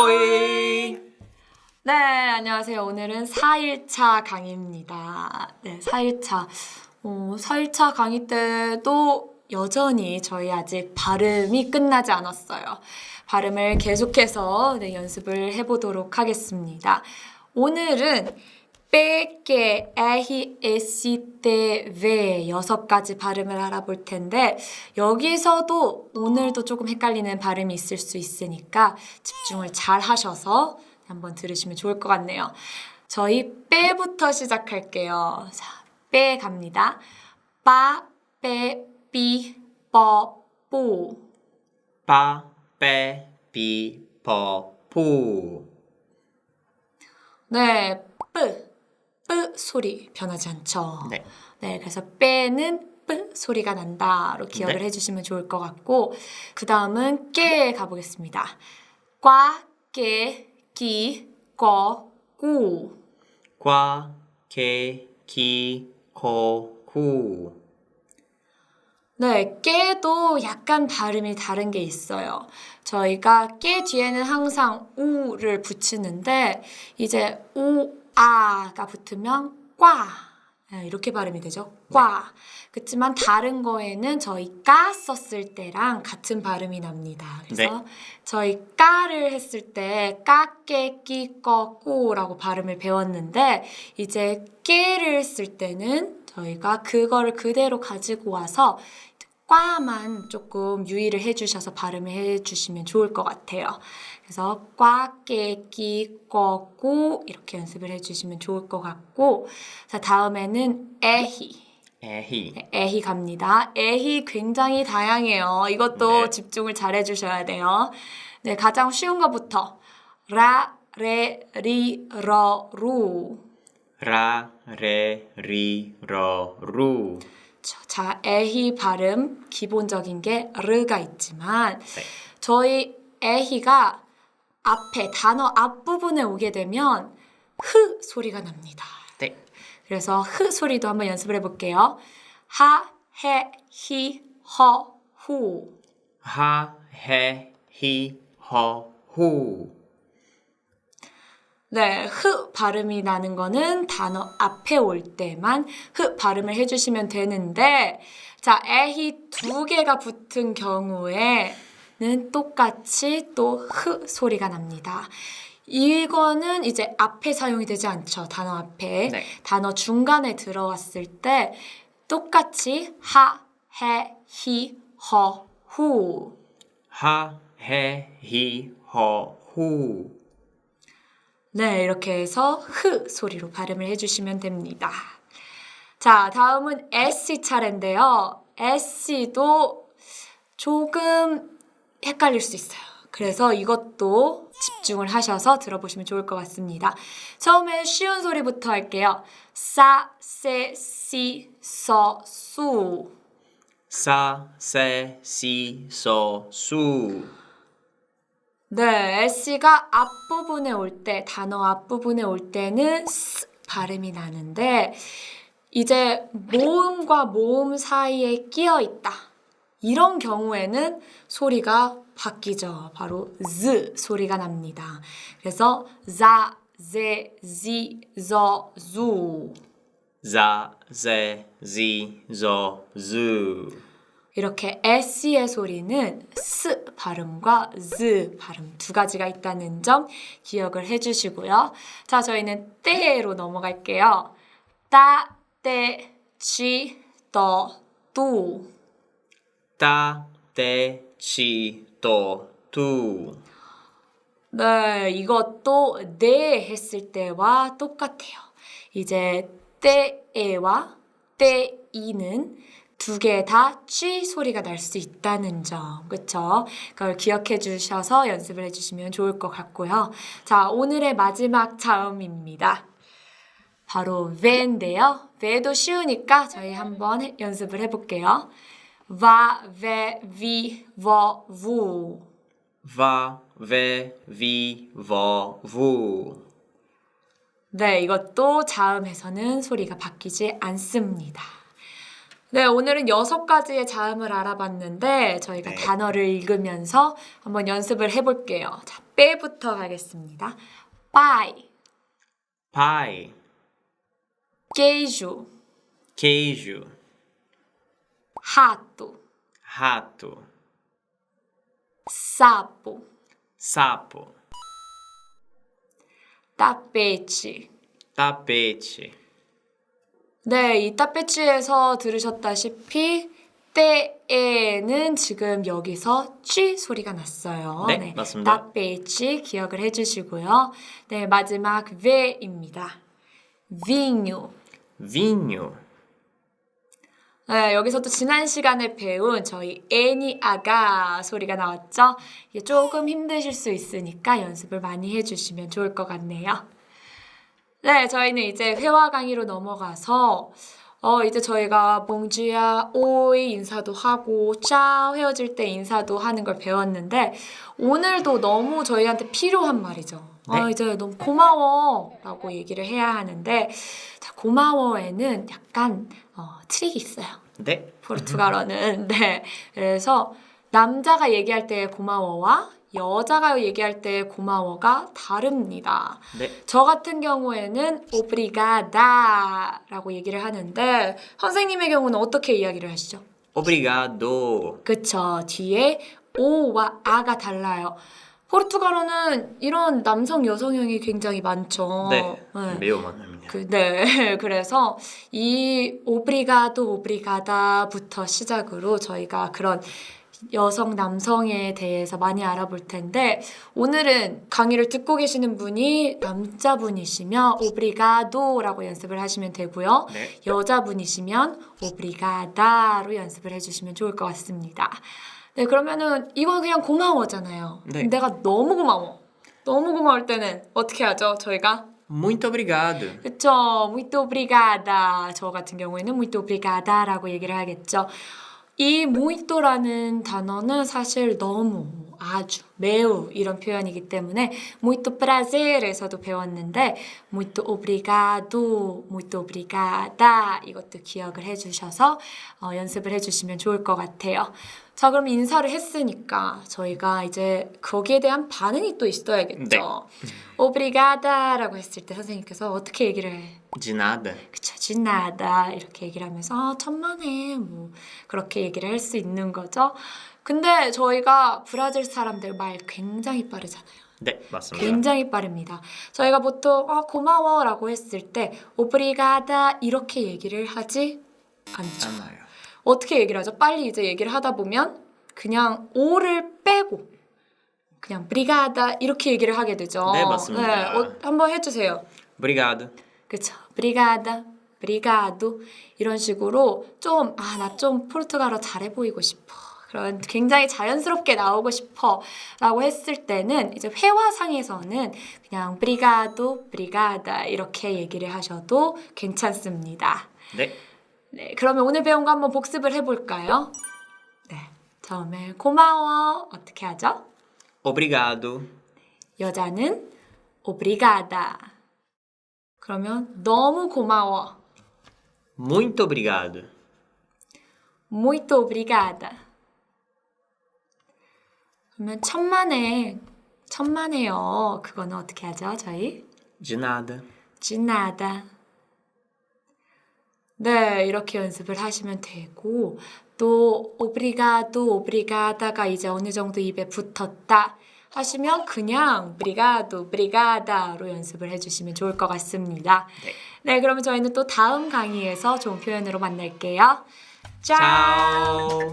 오이. 네, 안녕하세요. 오늘은 4일차 강의입니다. 네, 4일차. 어, 4일차 강의 때도 여전히 저희 아직 발음이 끝나지 않았어요. 발음을 계속해서 네, 연습을 해보도록 하겠습니다. 오늘은 빼게 에히 에시 때외 여섯 가지 발음을 알아볼 텐데 여기서도 오늘도 조금 헷갈리는 발음이 있을 수 있으니까 집중을 잘 하셔서 한번 들으시면 좋을 것 같네요. 저희 빼부터 시작할게요. 자, 빼 갑니다. 빠, 빼, 삐, 뻐, 뽀. 빠, 빼, 비, 버, 푸. 네, 뿌, 뿌 소리 변하지 않죠. 네. 네, 그래서 빼는 뿌 소리가 난다로 기억을 네. 해주시면 좋을 것 같고 그 다음은 깨 가보겠습니다. 과, 깨, 기, 꺼, 꾸. 과, 개, 기, 코, 구. 네, 깨도 약간 발음이 다른 게 있어요. 저희가 깨 뒤에는 항상 우를 붙이는데 이제 우, 아가 붙으면 과 네, 이렇게 발음이 되죠. 과. 그렇지만 다른 거에는 저희 까 썼을 때랑 같은 발음이 납니다. 그래서 저희 까를 했을 때 까깨 끼꺼 꾸라고 발음을 배웠는데 이제 깨를 쓸 때는 저희가 그거를 그대로 가지고 와서 꽈만 조금 유의를 해주셔서 발음을 해주시면 좋을 것 같아요. 그래서 꽈, 깨, 끼, 꺼, 꾸 이렇게 연습을 해주시면 좋을 것 같고 자 다음에는 에히 에히. 네, 에히 갑니다. 에히 굉장히 다양해요. 이것도 네. 집중을 잘 해주셔야 돼요. 네 가장 쉬운 것부터 라, 레, 리, 러, 루 라, 레, 리, 러, 루. 자, 자, 에히 발음 기본적인 게 르가 있지만 네. 저희 에히가 앞에 단어 앞부분에 오게 되면 흐 소리가 납니다. 네. 그래서 흐 소리도 한번 연습을 해볼게요. 하, 해, 히, 허, 후. 하, 해, 히, 허, 후. 네, 흐 발음이 나는 거는 단어 앞에 올 때만 흐 발음을 해주시면 되는데, 자, 에히 두 개가 붙은 경우에는 똑같이 또 흐 소리가 납니다. 이거는 이제 앞에 사용이 되지 않죠. 단어 앞에. 네. 단어 중간에 들어왔을 때 똑같이 하, 해, 히, 허, 후. 하, 해, 히, 허, 후. 네, 이렇게 해서 흐 소리로 발음을 해주시면 됩니다. 자, 다음은 SC 차례인데요. SC도 조금 헷갈릴 수 있어요. 그래서 이것도 집중을 하셔서 들어보시면 좋을 것 같습니다. 처음에 쉬운 소리부터 할게요. 싸, 세, 시, 서, 수. 사, 세, 시, 서, 수. 네, SC가 앞부분에 올 때, 단어 앞부분에 올 때는 스 발음이 나는데, 이제 모음과 모음 사이에 끼어 있다. 이런 경우에는 소리가 바뀌죠. 바로 z 소리가 납니다. 그래서. 자, 제, 지, 저, 즈. 이렇게 SC의 소리는 스 발음과 z 발음 두 가지가 있다는 점 기억을 해주시고요. 자, 저희는 때로 넘어갈게요. 따, 때, 쥐, 떠, 뚜. 따, 때, 치, 또, 투. 네, 이것도 네 했을 때와 똑같아요. 이제 때에와 때이는 두 개 다 쥐 소리가 날 수 있다는 점, 그쵸? 그걸 기억해 주셔서 연습을 해 주시면 좋을 것 같고요. 자, 오늘의 마지막 자음입니다. 바로 왜인데요. 왜도 쉬우니까 저희 한번 해- 연습을 해볼게요. 와, 왜, 위, 워, 우. 와, 웨, 위, 워, 우. 네, 이것도 자음에서는 소리가 바뀌지 않습니다. 네, 오늘은 여섯 가지의 자음을 알아봤는데 저희가 네. 단어를 읽으면서 한번 연습을 해볼게요. 자, 빼부터 가겠습니다. pai, pai, queijo, queijo, rato, rato, sapo, sapo, tapete. tapete. 네, 이 따빼치에서 들으셨다시피 때에는 지금 여기서 쥐 소리가 났어요. 네, 맞습니다. 따빼치 기억을 해주시고요. 네, 마지막 ve입니다. vinho. vinho, 네, 여기서 또 지난 시간에 배운 저희 애니 아가 소리가 나왔죠? 이게 조금 힘드실 수 있으니까 연습을 많이 해주시면 좋을 것 같네요. 네, 저희는 이제 회화 강의로 넘어가서 어, 이제 저희가 봉주야, 오이 인사도 하고, 짜 헤어질 때 인사도 하는 걸 배웠는데, 오늘도 너무 저희한테 필요한 말이죠. 아, 네. 이제 너무 고마워. 라고 얘기를 해야 하는데, 자, 고마워에는 약간, 어, 트릭이 있어요. 네, 포르투갈어는. 네. 그래서 남자가 얘기할 때 고마워와 여자가 얘기할 때 고마워가 다릅니다. 네, 저 같은 경우에는 오브리가다라고 얘기를 하는데 선생님의 경우는 어떻게 이야기를 하시죠? obrigado, 그쵸. 뒤에 오와 아가 달라요. 포르투갈어는 이런 남성 여성형이 굉장히 많죠. 네, 네. 매우 많습니다. 그, 네. 그래서 이 오브리가도 오브리가다부터 시작으로 저희가 그런 여성 남성에 대해서 많이 알아볼 텐데 오늘은 강의를 듣고 계시는 분이 남자분이시면 오브리가도라고 연습을 하시면 되고요. 네, 여자분이시면 오브리가다로 연습을 해주시면 좋을 것 같습니다. 네, 그러면은 이건 그냥 고마워잖아요. 네. 내가 너무 고마워. 너무 고마울 때는 어떻게 하죠? 저희가 muito obrigado. 그쵸. muito obrigada. 저 같은 경우에는 muito obrigada라고 얘기를 하겠죠. 이 muito라는 단어는 사실 너무, 아주, 매우 이런 표현이기 때문에 muito prazer에서도 배웠는데 muito obrigado, muito obrigada 이것도 기억을 해주셔서 어, 연습을 해주시면 좋을 것 같아요. 자, 그럼 인사를 했으니까 저희가 이제 거기에 대한 반응이 또 있어야겠죠. 오브리가다라고 했을 때 선생님께서 어떻게 얘기를 해? Nada. 그쵸, 진나다 이렇게 얘기를 하면서 아, 천만에 뭐 그렇게 얘기를 할 수 있는 거죠. 근데 저희가 브라질 사람들 말 굉장히 빠르잖아요. 네, 맞습니다. 굉장히 빠릅니다. 저희가 보통 어, 고마워라고 했을 때 오브리가다 이렇게 얘기를 하지 않죠. 않아요. 어떻게 얘기를 하죠? 빨리 이제 얘기를 하다 보면 그냥 오를 빼고 그냥 브리가다 이렇게 얘기를 하게 되죠. 네, 맞습니다. 네, 어, 한번 해주세요. Obrigado. 그쵸. 브리가다, 브리가도 이런 식으로 좀 아 나 좀 포르투갈어 잘해 보이고 싶어. 그런 굉장히 자연스럽게 나오고 싶어라고 했을 때는 이제 회화상에서는 그냥 브리가도, 브리가다 이렇게 얘기를 하셔도 괜찮습니다. 네, 네, 그러면 오늘 배운 거 한번 복습을 해볼까요? 네, 처음에 고마워 어떻게 하죠? obrigado. 여자는 오브리가다. 그러면 너무 고마워. Muito obrigado. muito obrigada. 그러면 천만에 천만에요. 그거는 어떻게 하죠? 저희 De nada. de nada. 네, 이렇게 연습을 하시면 되고 또 obrigado, obrigada가 이제 어느 정도 입에 붙었다 하시면 그냥 obrigado, obrigada로 연습을 해주시면 좋을 것 같습니다. 네. 네, 그러면 저희는 또 다음 강의에서 좋은 표현으로 만날게요. 짠! Tchau.